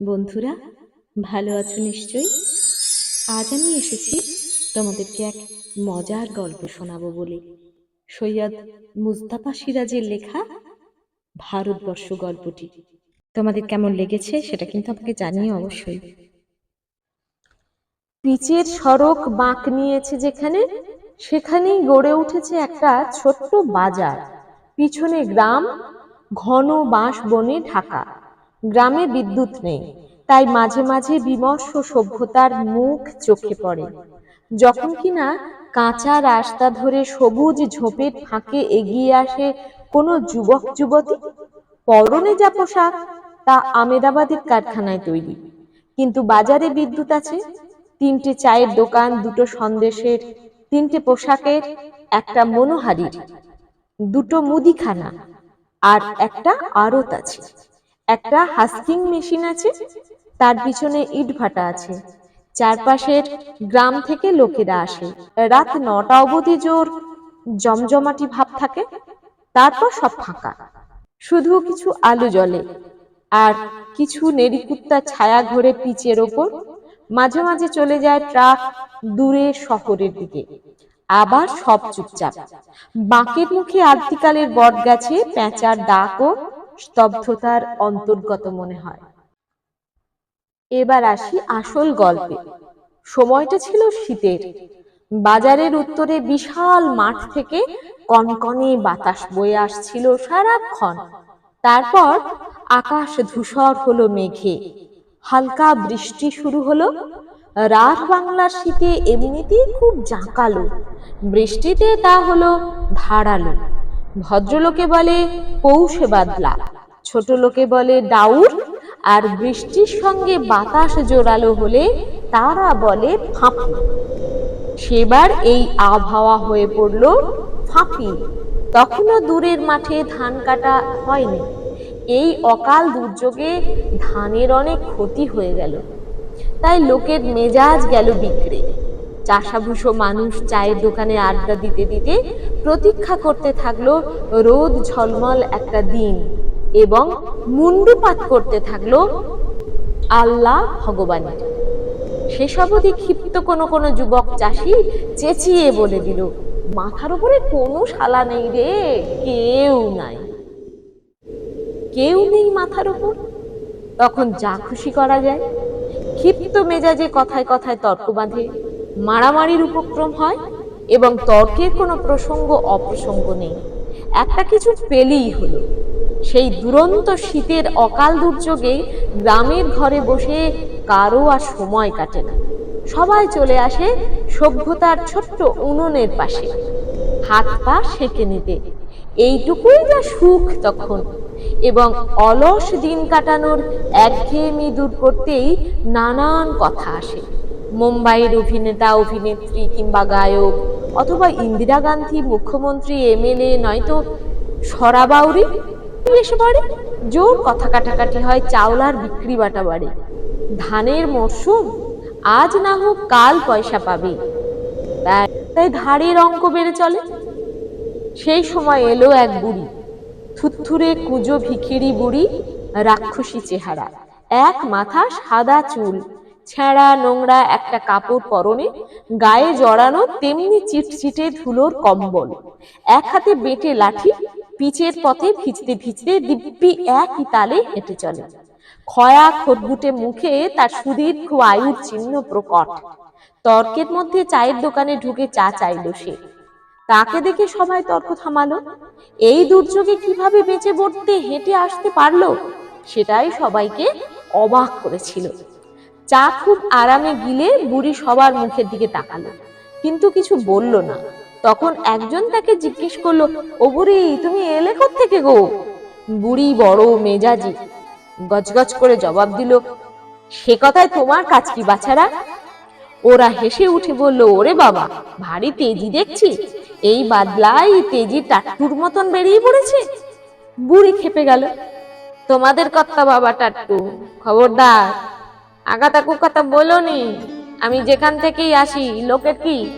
বন্ধুরা, ভালো আছো নিশ্চয়ই? আজ আমি এসেছি তোমাদেরকে এক মজার গল্প শোনাবো বলে। সৈয়দ মুস্তাফা সিরাজের লেখা ভারতবর্ষ গল্পটি। তোমাদের কেমন লেগেছে সেটা কিন্তু আমাকে জানিয়ে অবশ্যই। পিচের সড়ক বাঁক নিয়েছে যেখানে, সেখানেই গড়ে উঠেছে একটা ছোট্ট বাজার। পিছনে গ্রাম, ঘন বাঁশ বনে ঢাকা। গ্রামে বিদ্যুৎ নেই, তাই মাঝে মাঝে বিমর্ষ সভ্যতার মুখ চোখে পড়ে। যখন কিনা কাঁচা রাস্তা ধরে সবুজ ঝোপের ফাঁকে এগিয়ে আসে কোনো যুবক, যুবতী, পরনে যা পোশাক, তা আমেদাবাদের কারখানায় তৈরি। কিন্তু বাজারে বিদ্যুৎ আছে, তিনটে চায়ের দোকান, দুটো সন্দেশের, তিনটে পোশাকের, একটা মনোহারির, দুটো মুদিখানা, আর একটা আড়ত আছে। একটা হাস্কিং মেশিন আছে, তার পিছনে ইট ভাটা আছে। চারপাশের গ্রাম থেকে লোকেরা আসে। রাত নটা অবধি জোর জমজমাটি ভাব থাকে, তারপর সব ফাঁকা। শুধু কিছু আলো জলে আর কিছু নেড়িকুত্তা ছায়া ঘরে পিচের ওপর। মাঝে মাঝে চলে যায় ট্রাক দূরে শহরের দিকে। আবার সব চুপচাপ। বাঁকের মুখে আদ্যিকালের বট গাছে ডাক ও স্তব্ধতার অন্তর্গত মনে হয়। এবার আসি আসল গল্পে। সময়টা ছিল শীতের। বাজারের উত্তরে বিশাল মাঠ থেকে কনকনে বাতাস বয়ে আসছিল সারাক্ষণ। তারপর আকাশ ধূসর হলো মেঘে। হালকা বৃষ্টি শুরু হলো। রাত বাংলার শীতে এমনিতেই খুব জাঁকালো বৃষ্টিতে তা হলো ধারালো। ভদ্রলোকে বলে, পৌষে বাদলা। ছোট লোকে বলে ডাউর আর বৃষ্টির সঙ্গে বাতাস জোরালো হলে তারা বলে, ফাঁপি। সেবার এই আবহাওয়া হয়ে পড়ল ফাঁপি। তখনও দূরের মাঠে ধান কাটা হয়নি। এই অকাল দুর্যোগে ধানের অনেক ক্ষতি হয়ে গেল। তাই লোকের মেজাজ গেল বিক্রে। চাষাভুষো মানুষ চায়ের দোকানে আড্ডা দিতে দিতে প্রতীক্ষা করতে থাকল রোদ ঝলমল একটা দিন এবং মুন্ডুপাত করতে থাকল আল্লাহ ভগবানের। সেসব অবধি ক্ষিপ্ত কোনো কোনো যুবক চাষি চেঁচিয়ে বলে দিল, মাথার উপরে কোনো শালা নেই রে, কেউ নাই। কেউ নেই মাথার উপর। তখন যা খুশি করা যায়। ক্ষিপ্ত মেজাজে কথায় কথায় তর্ক বাঁধে। মারামারির উপক্রম হয় এবং তর্কের কোনো প্রসঙ্গ অপ্রসঙ্গ নেই। একটা কিছু পেলেই হলো। সেই দুরন্ত শীতের অকাল দুর্যোগে গ্রামের ঘরে বসে কারও আর সময় কাটে না। সবাই চলে আসে সভ্যতার ছোট্ট উনুনের পাশে। হাত পা সেঁকে নিতে। এইটুকুই যা সুখ তখন। এবং অলস দিন কাটানোর একঘেয়েমি দূর করতেই নানান কথা আসে। মুম্বাইয়ের অভিনেতা, অভিনেত্রী কিংবা গায়ক অথবা ইন্দিরা গান্ধী, মুখ্যমন্ত্রী, এমএলএ, নয়তো সরাবাউরি এসে পড়ে। জোর কথা কাটাকাটি হয় চাওলার বিক্রি বাটা বাড়ে। ধানের মরশুম, আজ না হোক কাল পয়সা পাবে। তাই ধারের অঙ্ক বেড়ে চলে। সেই সময় এলো এক বুড়ি, থুথুরে কুজো ভিখিরি বুড়ি, রাক্ষসী চেহারা, এক মাথা সাদা চুল। ছেঁড়া নোংরা একটা কাপড় পরনে, গায়ে জড়ানো তেমনি চিটচিটে ধুলোর কম্বল। এক হাতে বেটে লাঠি, পিচের পথে ভিজতে ভিজতে দিব্যি একই তালে হেঁটে চলে। খয়া খটগুটে মুখে তার সুদীর্ঘ আয়ুর চিহ্ন প্রকট। তর্কের মধ্যে চায়ের দোকানে ঢুকে চা চাইল সে। তাকে দেখে সবাই তর্ক থামালো। এই দুর্যোগে কীভাবে বেঁচে পড়তে হেঁটে আসতে পারল, সেটাই সবাইকে অবাক করেছিল। চা খুব আরামে গিলে বুড়ি সবার মুখের দিকে তাকালো। কিন্তু কিছু বলল না। তখন একজন তাকে জিজ্ঞেস করল, ও বুড়ি, তুমি এলে থেকে গো? বুড়ি বড় মেজাজি গজগজ করে জবাব দিল, সে কথায় তোমার কাজ কি বাছারা? ওরা হেসে উঠে বলল, ওরে বাবা, ভারী তেজি দেখছি। এই বাদলাই তেজি টাট্টুর মতন বেরিয়ে পড়েছে। বুড়ি খেপে গেল, তোমাদের কর্তা বাবা টাট্টু, খবরদার আগাতাকু কথা বলো নি আমি যেখান থেকেই আসি, লোকের কি?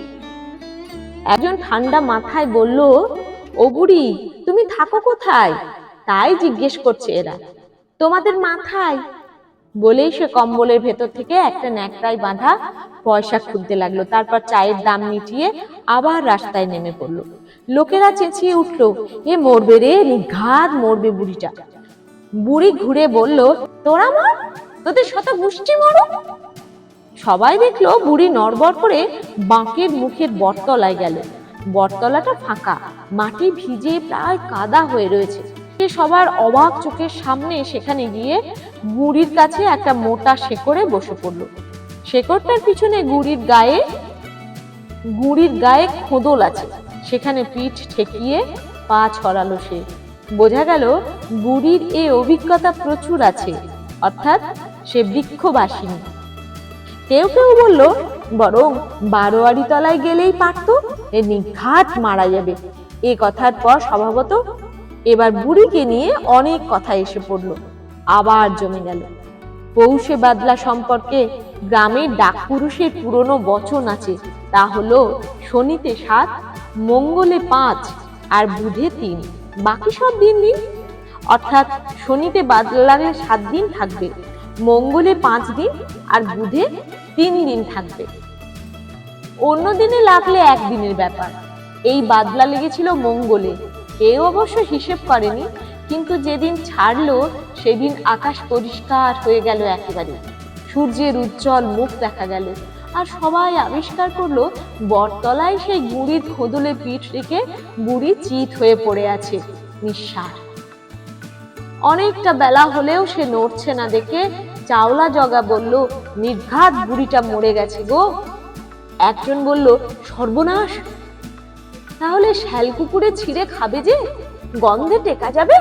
একজন ঠান্ডা মাথায় বলল, ও বুড়ি, তুমি থাকো কোথায়? তাই জিজ্ঞেস করছে এরা। তোমাদের মাথায়? বলেই সে কম্বলের ভেতর থেকে একটা ন্যাকড়ায় বাঁধা পয়সা খুঁজতে লাগল। তারপর চায়ের দাম মিটিয়ে আবার রাস্তায় নেমে পড়ল। লোকেরা চেঁচিয়ে উঠল, এ মরবে রে, নিঘাত মরবে বুড়িটা। বুড়ি ঘুরে বলল, তোরা মর? তোদের শত গোষ্ঠী মরো? সবাই দেখল বুড়ি নড়বড় করে বাঁকের মুখের বটতলায় গেল। বটতলাটা ফাঁকা, মাটি ভিজে প্রায় কাদা হয়ে রয়েছে। সে সবার অবাক চোখের সামনে সেখানে গিয়ে বুড়ির কাছে একটা মোটা শেকড়ে বসে পড়ল। শেকড়টার পিছনে গুড়ির গায়ে গুড়ির গায়ে খোদল আছে। সেখানে পিঠ ঠেকিয়ে পা ছড়ালো সে। বোঝা গেল বুড়ির এ অভিজ্ঞতা প্রচুর আছে। অর্থাৎ সে বৃক্ষবাসিনী। কেউ কেউ বলল, বরং বারোয়ারি তলায় গেলেই পারতো, এ নিঘাত মারা যাবে। এ কথার পর স্বভাবত এবার বুড়িকে নিয়ে অনেক কথা এসে পড়ল, আবার জমে গেল। পৌষে বাদলা সম্পর্কে গ্রামের ডাকপুরুষের পুরনো বচন আছে, তা হলো শনিতে সাত, মঙ্গলে পাঁচ, আর বুধে তিন। বাকি সব দিন দিন অর্থাৎ শনিতে বাদলা লাগলে সাত দিন থাকবে, মঙ্গলে পাঁচ দিন, আর বুধে তিন দিন থাকবে। অন্য দিনে লাগলে একদিনের ব্যাপার। এই বাদলা লেগেছিল মঙ্গলে। কেউ অবশ্য হিসেব করেনি, কিন্তু যেদিন ছাড়লো, সেদিন আকাশ পরিষ্কার হয়ে গেল একেবারে। সূর্যের উজ্জ্বল মুখ দেখা গেল, আর সবাই আবিষ্কার করল, বটতলায় সেই গুড়ির খোদলে পিঠ রেখে বুড়ি চিত হয়ে পড়ে আছে, নিঃশ্বাস। অনেকটা বেলা হলেও সে নড়ছে না দেখে চাওলা জগা বলল, নির্ঘাত বুড়িটা মরে গেছে গো। একজন বলল, সর্বনাশ! তাহলে শ্যাল কুকুরে ছিঁড়ে খাবে যে? গন্ধে টেকা যাবে?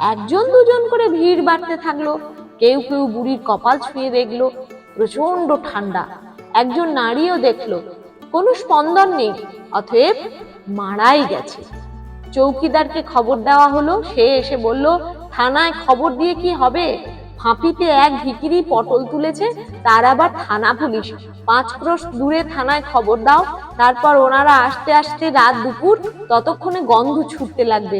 একজন দুজন করে ভিড় বাড়তে থাকল। কেউ কেউ বুড়ির কপাল ছুঁয়ে দেখল প্রচণ্ড ঠান্ডা। একজন নারীও দেখল, কোনো স্পন্দন নেই, অতএব মারাই গেছে। চৌকিদারকে খবর দেওয়া হলো, সে এসে বলল থানায় খবর দিয়ে কি হবে? ফাঁপিতে এক ভিকিরি পটল তুলেছে, তার আবার থানা পুলিশ। পাঁচ ক্রোশ দূরে থানায় খবর দাও, তারপর ওনারা আসতে আসতে রাত দুপুর ততক্ষণে গন্ধ ছুটতে লাগবে।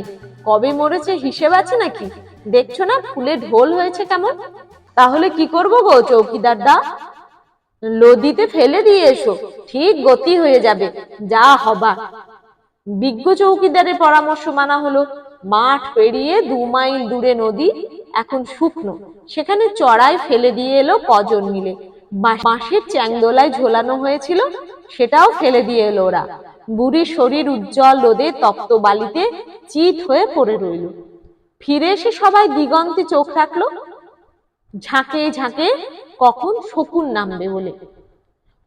কবে মরেছে হিসেব আছে নাকি? দেখছ না, ফুলে ঢোল হয়েছে কেমন? তাহলে কি করব গো, চৌকিদার দা? লদিতে ফেলে দিয়ে এসো, ঠিক গতি হয়ে যাবে, যা হবা বিজ্ঞ চৌকিদারের পরামর্শ মানা হলো মাঠ পেরিয়ে দু মাইল দূরে নদী, এখন শুকনো। সেখানে চড়াই ফেলে দিয়ে এলো কজন মিলে। বাঁশ- বাঁশের চ্যাংদোলায় ঝোলানো হয়েছিল, সেটাও ফেলে দিয়ে এলো ওরা। বুড়ির শরীর উজ্জ্বল রোদে তপ্ত বালিতে চিত হয়ে পড়ে রইল। ফিরে এসে সবাই দিগন্তে চোখ রাখল। ঝাঁকে ঝাঁকে কখন শকুন নামবে বলে।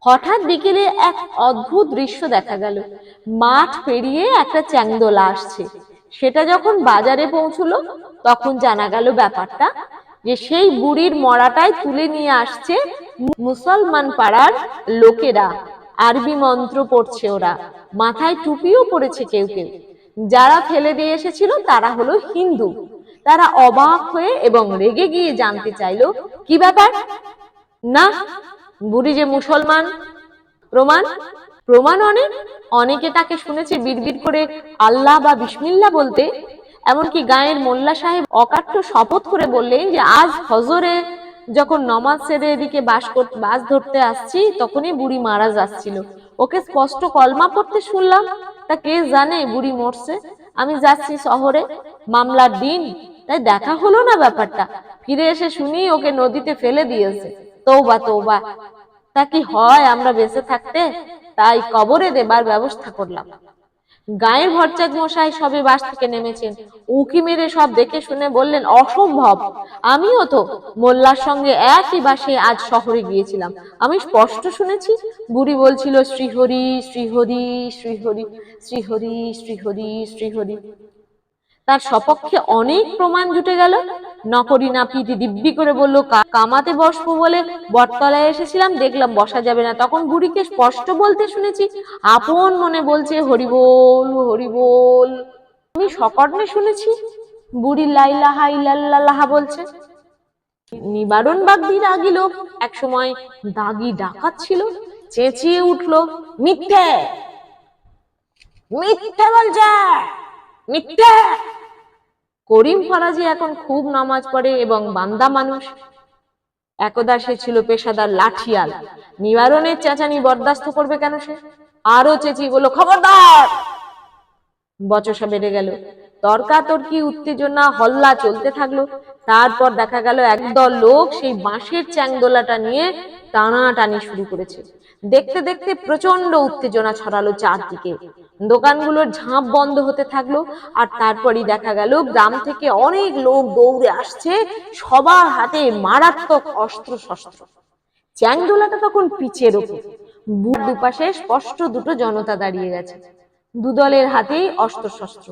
হঠাৎ বিকেলে এক অদ্ভুত দৃশ্য দেখা গেল। মাঠ পেরিয়ে একটা চ্যাংদোলা আসছে। সেটা যখন বাজারে পৌঁছলো, তখন জানা গেল ব্যাপারটা যে সেই বুড়ির মরাটাই তুলে নিয়ে আসছে মুসলমান পাড়ার লোকেরা। আরবি মন্ত্র পড়ছে ওরা। মাথায় টুপিও পড়েছে কেউ কেউ। যারা ফেলে দিয়ে এসেছিল, তারা হলো হিন্দু। তারা অবাক হয়ে এবং রেগে গিয়ে জানতে চাইলো, কি ব্যাপার? না, বুড়ি যে মুসলমান প্রমাণ প্রমাণ অনেক। অনেকে তাকে শুনেছে বিড়বিড় করে আল্লাহ বা বিসমিল্লা বলতে। এমনকি গায়ের মোল্লা সাহেব অকাট্য শপথ করে বললেন যে, আজ হজরে যখন নমাজ সেরে এদিকে বাস বাস ধরতে আসছি, তখনই বুড়ি মারা যাচ্ছিল। ওকে স্পষ্ট কলমা পড়তে শুনলাম। তা কে জানে, বুড়ি মরছে। আমি যাচ্ছি শহরে, মামলার দিন। তাই দেখা হলো না ব্যাপারটা। ফিরে এসে শুনি ওকে নদীতে ফেলে দিয়েছে। তৌবা তৌবা তা কি হয় আমরা বেঁচে থাকতে? তাই কবরে দেবার ব্যবস্থা করলাম। গায়ের ভরচাক মশাই সবে বাস থেকে নেমেছেন। উকি মেরে সব দেখে শুনে বললেন, অসম্ভব। আমিও তো মোল্লার সঙ্গে একই বাসে আজ শহরে গিয়েছিলাম। আমি স্পষ্ট শুনেছি, বুড়ি বলছিল শ্রীহরি শ্রীহরি শ্রীহরি শ্রীহরি শ্রীহরি শ্রীহরি। তার সপক্ষে অনেক প্রমাণ জুটে গেল। নকরি নাপিত দিব্যি করে বলল কামাতে বসবো বলে বটতলায় এসেছিলাম, দেখলাম বসা যাবে না। তখন বুড়িকে স্পষ্ট বলতে শুনেছি, আপন মনে বলছে হরিবোল হরিবোল আমি সকর্ণে শুনেছি, বুড়ি লাইলাহা ইলাল্লাহা বলছে, নিবারণ বাগদি রাগি লোক একসময় দাগি ডাকাত ছিল, চেঁচিয়ে উঠল, মিথ্যে মিথ্যে বলছে। মিথ্যে! করিম ফরাজি এখন খুব নামাজ পড়ে এবং বান্দা মানুষ। একদা সে ছিল পেশাদার লাঠিয়াল। নিবারণের চেঁচানি বরদাস্ত করবে কেন সে? আরও চেঁচিয়ে বলল, খবরদার! বচসা বেড়ে গেল। তর্কাতর্কি উত্তেজনা, হল্লা চলতে থাকল। তারপর দেখা গেল একদল লোক সেই বাঁশের চ্যাংদোলাটা নিয়ে টানাটানি শুরু করেছে। দেখতে দেখতে প্রচণ্ড উত্তেজনা ছড়ালো চারদিকে। দোকানগুলোর ঝাঁপ বন্ধ হতে থাকল আর তারপরই দেখা গেল গ্রাম থেকে অনেক লোক দৌড়ে আসছে, সবার হাতে মারাত্মক অস্ত্র শস্ত্র চ্যাংদোলাটা তখন পিচের ওপর। বুক দুপাশে স্পষ্ট দুটো জনতা দাঁড়িয়ে গেছে। দুদলের হাতেই অস্ত্র শস্ত্র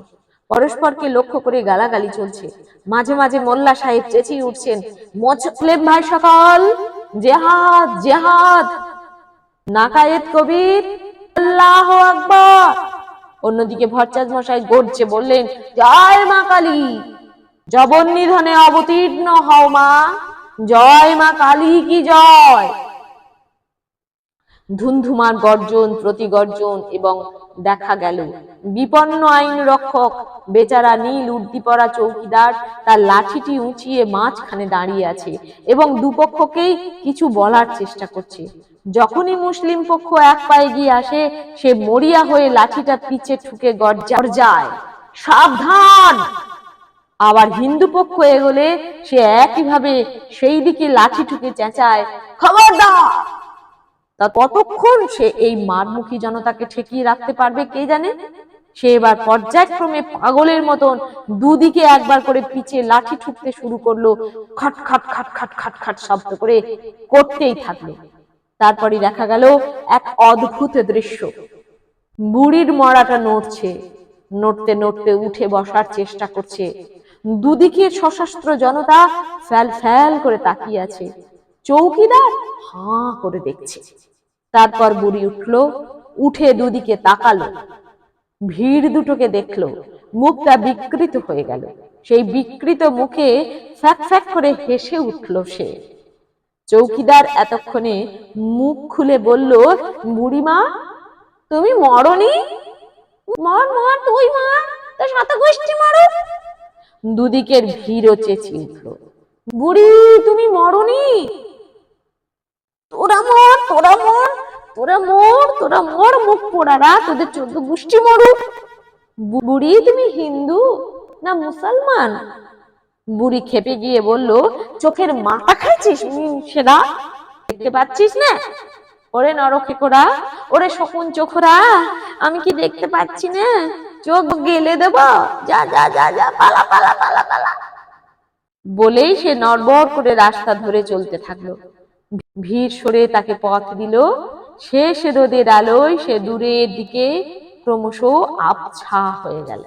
পরস্পরকে লক্ষ্য করে গালাগালি চলছে। মাঝে মাঝে মোল্লা সাহেব চেঁচিয়ে উঠছেন মোচলেম ভাই সকল! জেহাদ জেহাদ। নাকায়েত কবির, আল্লাহ আকবর। অন্যদিকে ভরচাঁদ মশাই গর্জে বললেন, জয় মা কালী, জবন নিধনে অবতীর্ণ হও মা, জয় মা কালী কি জয়? ধুমধুমার গর্জন, প্রতিগর্জন এবং দেখা গেল বিপন্ন আইন রক্ষক। বেচারা নীল উর্দি পরা চৌকিদার, তার লাঠিটি উঁচিয়ে মাঝখানে দাঁড়িয়ে আছে এবং দুপক্ষকেই কিছু বলার চেষ্টা করছে। যখনই মুসলিম পক্ষ এক পায়ে গিয়ে আসে, সে মরিয়া হয়ে লাঠিটা পিছে ঠুকে গর্জায়, সাবধান! আবার হিন্দু পক্ষ এগোলে, সে একইভাবে সেই দিকে লাঠি ঠুকে চেঁচায়, খবরদার! তা কতক্ষণ সে এই মারমুখী জনতাকে ঠেকিয়ে রাখতে পারবে কে জানে? সে এবার পর্যায়ক্রমে পাগলের মতন দুদিকে একবার করে পিছে লাঠি ঠুকতে শুরু করল, খট খট খট খট খট খট শব্দ করে করতেই থাকল। তারপরে দেখা গেল এক অদ্ভুত দৃশ্য। বুড়ির মরাটা নড়ছে, নড়তে নড়তে উঠে বসার চেষ্টা করছে। দুদিকে সশস্ত্র জনতা ফ্যাল ফ্যাল করে তাকিয়ে আছে, চৌকিদার হাঁ করে দেখছে। তারপর বুড়ি উঠল, উঠে দুদিকে তাকালো। ভিড় দুটোকে দেখল। মুখটা বিকৃত হয়ে গেল। সেই বিকৃত মুখে ফ্যাক ফ্যাক করে হেসে উঠল সে। চৌকিদার এতক্ষণে মুখ খুলে বলল, বুড়িমা, তুমি মরনি? মর মর, তুই মর, তোর শত গোষ্ঠী মরো দুদিকের ভিড়ও চেঁচিয়ে উঠল। বুড়ি, তুমি মরনি? তোরা মর তোরা মর তোরা মর তোরা মর, মুখ পোড়ারা তোদের চোদ্দ গোষ্ঠী মরুক। বুড়ি, তুমি হিন্দু না মুসলমান? বুড়ি খেপে গিয়ে বলল, চোখের মাথা খাইছিস সেটা দেখতে পাচ্ছিস না? ওরে নরখেকোরা ওরে শকুন চোখরা আমি কি দেখতে পাচ্ছি না? চোখ গেলে দেব। যা যা যা যা, পালা পালা পালা পালা। বলেই সে নড়বড় করে রাস্তা ধরে চলতে থাকল। ভিড় সরে তাকে পথ দিল। শেষ রোদের আলোয় সে দূরের দিকে ক্রমশ আবছা হয়ে গেল